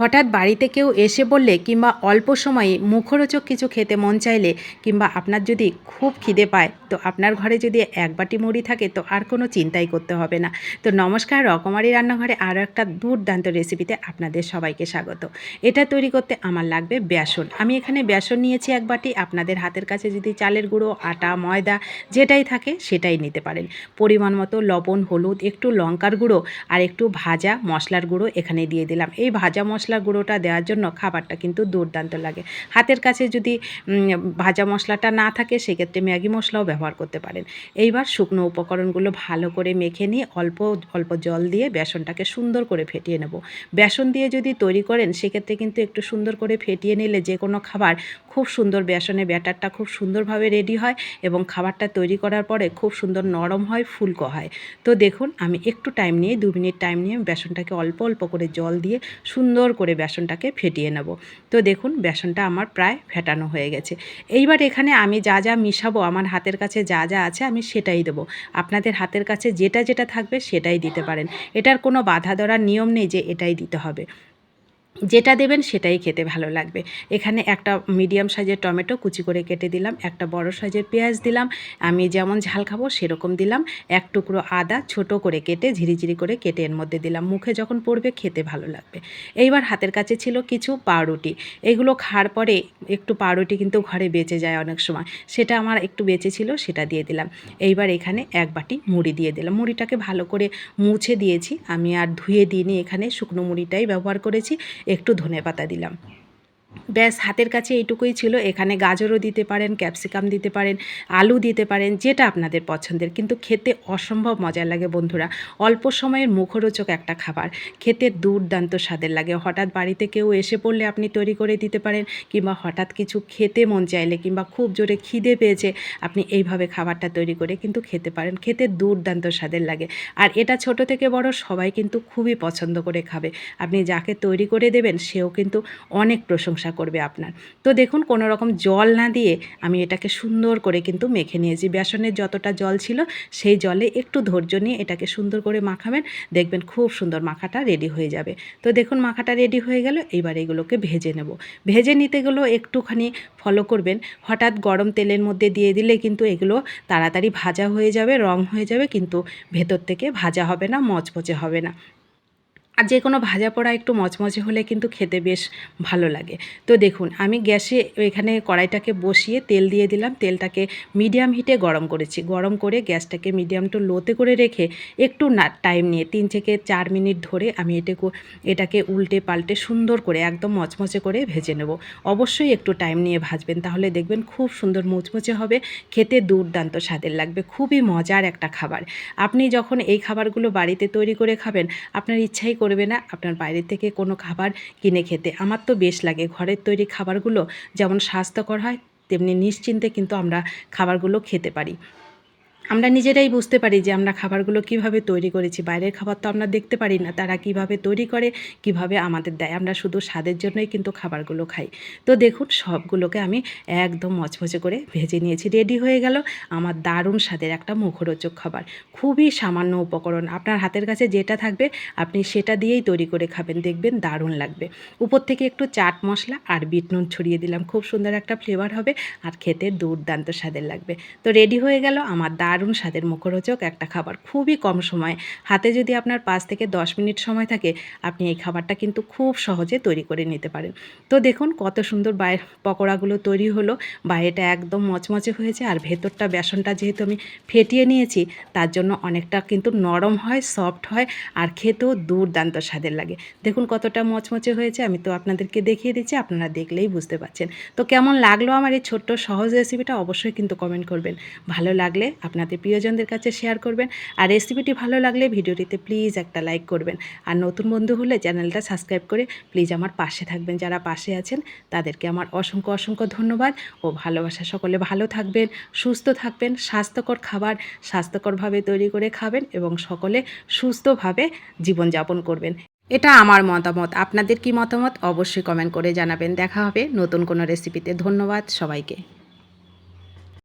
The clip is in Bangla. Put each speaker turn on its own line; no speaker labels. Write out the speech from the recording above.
হঠাৎ বাড়িতে কেউ এসে বললে কিংবা অল্প সময়ে মুখরোচক কিছু খেতে মন চাইলে কিংবা আপনার যদি খুব খিদে পায়, তো আপনার ঘরে যদি এক বাটি মুড়ি থাকে, তো আর কোনো চিন্তাই করতে হবে না। তো নমস্কার, রকমারি রান্নাঘরে আরও একটা দুর্দান্ত রেসিপিতে আপনাদের সবাইকে স্বাগত। এটা তৈরি করতে আমার লাগবে বেসন। আমি এখানে বেসন নিয়েছি এক বাটি। আপনাদের হাতের কাছে যদি চালের গুঁড়ো, আটা, ময়দা যেটাই থাকে সেটাই নিতে পারেন। পরিমাণ মতো লবণ, হলুদ, একটু লঙ্কার গুঁড়ো আর একটু ভাজা মশলার গুঁড়ো এখানে দিয়ে দিলাম। এই ভাজা মশলার গুঁড়োটা দেওয়ার জন্য খাবারটা কিন্তু দুর্দান্ত লাগে। হাতের কাছে যদি ভাজা মশলাটা না থাকে, সেক্ষেত্রে ম্যাগি মশলাও ব্যবহার করতে পারেন। এইবার শুকনো উপকরণগুলো ভালো করে মেখে নিয়ে অল্প অল্প জল দিয়ে বেসনটাকে সুন্দর করে ফেটিয়ে নেব। বেসন দিয়ে যদি তৈরি করেন, সেক্ষেত্রে কিন্তু একটু সুন্দর করে ফেটিয়ে নিলে যে কোনো খাবার খুব সুন্দর বেসনে ব্যাটারটা খুব সুন্দরভাবে রেডি হয় এবং খাবারটা তৈরি করার পরে খুব সুন্দর নরম হয়, ফুলকো হয়। তো দেখুন, আমি একটু টাইম নিয়ে, দু মিনিট টাইম নিয়ে বেসনটাকে অল্প অল্প করে জল দিয়ে সুন্দর করে বেসনটাকে ফেটিয়ে নেব। তো দেখুন, বেসনটা আমার প্রায় ফেটানো হয়ে গেছে। এইবার এখানে আমি যা যা মিশাবো, আমার হাতের কাছে যা যা আছে আমি সেটাই দেবো। আপনাদের হাতের কাছে যেটা যেটা থাকবে সেটাই দিতে পারেন। এটার কোনো বাধা ধরার নিয়ম নেই যে এটাই দিতে হবে। যেটা দেবেন সেটাই খেতে ভালো লাগবে। এখানে একটা মিডিয়াম সাইজের টমেটো কুচি করে কেটে দিলাম, একটা বড় সাইজের পেঁয়াজ দিলাম, আমি যেমন ঝাল খাব সেরকম দিলাম, এক টুকরো আদা ছোট করে কেটে ঝিরিঝিরি করে কেটে এর মধ্যে দিলাম, মুখে যখন পড়বে খেতে ভালো লাগবে। এইবার হাতের কাছে ছিল কিছু পাউরুটি, এগুলো খাওয়ার পরে একটু পাউরুটি কিন্তু ঘরে বেঁচে যায় অনেক সময়, সেটা আমার একটু বেঁচে ছিল সেটা দিয়ে দিলাম। এইবার এখানে এক বাটি মুড়ি দিয়ে দিলাম, মুড়িটাকে ভালো করে মুছে দিয়েছি, আমি আর ধুয়ে দিইনি এখানে, শুকনো মুড়িটাই ব্যবহার করেছি একটু ধনে পাতা দিলাম। ব্যাস, হাতের কাছে এইটুকুই ছিল। এখানে গাজরও দিতে পারেন, ক্যাপসিকাম দিতে পারেন, আলু দিতে পারেন, যেটা আপনাদের পছন্দের। কিন্তু খেতে অসম্ভব মজার লাগে বন্ধুরা। অল্প সময়ের মুখরোচক একটা খাবার। খেতে দুর্দান্ত স্বাদের লাগে। হঠাৎ বাড়িতে কেউ এসে পড়লে আপনি তৈরি করে দিতে পারেন, কিংবা হঠাৎ কিছু খেতে মন চাইলে, কিংবা খুব জোরে খিদে পেয়েছে, আপনি এইভাবে খাবারটা তৈরি করে কিন্তু খেতে পারেন। খেতে দুর্দান্ত স্বাদের লাগে। আর এটা ছোট থেকে বড় সবাই কিন্তু খুবই পছন্দ করে খাবে। আপনি যাকে তৈরি করে দেবেন, সেও কিন্তু অনেক প্রশংসা করবে আপনার। তো দেখুন, কোনো রকম জল না দিয়ে আমি এটাকে সুন্দর করে কিন্তু মেখে নিয়েছি। বেসনের যতটা জল ছিল, সেই জলে একটু ধৈর্য নিয়ে এটাকে সুন্দর করে মাখাবেন। দেখবেন খুব সুন্দর মাখাটা রেডি হয়ে যাবে। তো দেখুন, মাখাটা রেডি হয়ে গেল। এবার এগুলোকে ভেজে নেব। ভেজে নিতে গেলেও একটুখানি ফলো করবেন। হঠাৎ গরম তেলের মধ্যে দিয়ে দিলে কিন্তু এগুলো তাড়াতাড়ি ভাজা হয়ে যাবে, রং হয়ে যাবে, কিন্তু ভেতর থেকে ভাজা হবে না, মচমচে হবে না। আর যে কোনো ভাজা পোড়া একটু মচমচে হলে কিন্তু খেতে বেশ ভালো লাগে। তো দেখুন, আমি গ্যাসে এখানে কড়াইটাকে বসিয়ে তেল দিয়ে দিলাম। তেলটাকে মিডিয়াম হিটে গরম করেছি। গরম করে গ্যাসটাকে মিডিয়াম টু লোতে করে রেখে একটু না, টাইম নিয়ে তিন থেকে চার মিনিট ধরে আমি এটাকে এটাকে উল্টে পাল্টে সুন্দর করে একদম মচমচে করে ভেজে নেব। অবশ্যই একটু টাইম নিয়ে ভাজবেন, তাহলে দেখবেন খুব সুন্দর মুচমুচে হবে। খেতে দুর্দান্ত স্বাদের লাগবে, খুবই মজার একটা খাবার। আপনি যখন এই খাবারগুলো বাড়িতে তৈরি করে খাবেন, আপনার ইচ্ছাই করবে না। আপনার বাইরে থেকে কোনো খাবার কিনে খেতে। আমার তো বেশ লাগে ঘরের তৈরি খাবারগুলো। যেমন স্বাস্থ্যকর হয়, তেমনি নিশ্চিন্তে কিন্তু আমরা খাবারগুলো খেতে পারি। আমরা নিজেরাই বুঝতে পারি যে আমরা খাবারগুলো কীভাবে তৈরি করেছি। বাইরের খাবার তো আমরা দেখতে পারি না, তারা কীভাবে তৈরি করে, কীভাবে আমাদের দেয়। আমরা শুধু স্বাদের জন্যই কিন্তু খাবারগুলো খাই। তো দেখুন, সবগুলোকে আমি একদম মচমচে করে ভেজে নিয়েছি। রেডি হয়ে গেল আমার দারুণ স্বাদের একটা মুখরোচক খাবার। খুবই সামান্য উপকরণ। আপনার হাতের কাছে যেটা থাকবে, আপনি সেটা দিয়েই তৈরি করে খাবেন। দেখবেন দারুণ লাগবে। উপর থেকে একটু চাট মশলা আর বিট নুন ছড়িয়ে দিলাম। খুব সুন্দর একটা ফ্লেভার হবে আর খেতে দুর্দান্ত স্বাদের লাগবে। তো রেডি হয়ে গেল আমার দারুণ স্বাদের মুখরোচক একটা খাবার। খুবই কম সময়। হাতে যদি আপনার পাঁচ থেকে দশ মিনিট সময় থাকে, আপনি এই খাবারটা কিন্তু খুব সহজে তৈরি করে নিতে পারেন। তো দেখুন কত সুন্দর বাইরের পকোড়াগুলো তৈরি হলো। বাইরেটা একদম মচমচে হয়েছে আর ভেতরটা বেসনটা যেহেতু আমি ফেটিয়ে নিয়েছি, তার জন্য অনেকটা কিন্তু নরম হয়, সফট হয় আর খেতেও দুর্দান্ত স্বাদের লাগে। দেখুন কতটা মচমচে হয়েছে, আমি তো আপনাদেরকে দেখিয়ে দিচ্ছি, আপনারা দেখলেই বুঝতে পারছেন। তো কেমন লাগল আমার এই ছোট্ট সহজ রেসিপিটা অবশ্যই কিন্তু কমেন্ট করবেন। ভালো লাগলে আপনাদের প্রিয়জনদের কাছে শেয়ার করবেন। আর রেসিপিটি ভালো লাগলে ভিডিওটিতে প্লিজ একটা লাইক করবেন। আর নতুন বন্ধু হলে চ্যানেলটা সাবস্ক্রাইব করে প্লিজ আমার পাশে থাকবেন। যারা পাশে আছেন, তাদেরকে আমার অসংখ্য অসংখ্য ধন্যবাদ ও ভালোবাসা। সকলে ভালো থাকবেন, সুস্থ থাকবেন, স্বাস্থ্যকর খাবার স্বাস্থ্যকরভাবে তৈরি করে খাবেন এবং সকলে সুস্থভাবে জীবনযাপন করবেন। এটা আমার মতামত। আপনাদের কি মতামত? অবশ্যই কমেন্ট করে জানাবেন। দেখা হবে নতুন কোনো রেসিপিতে ধন্যবাদ সবাইকে।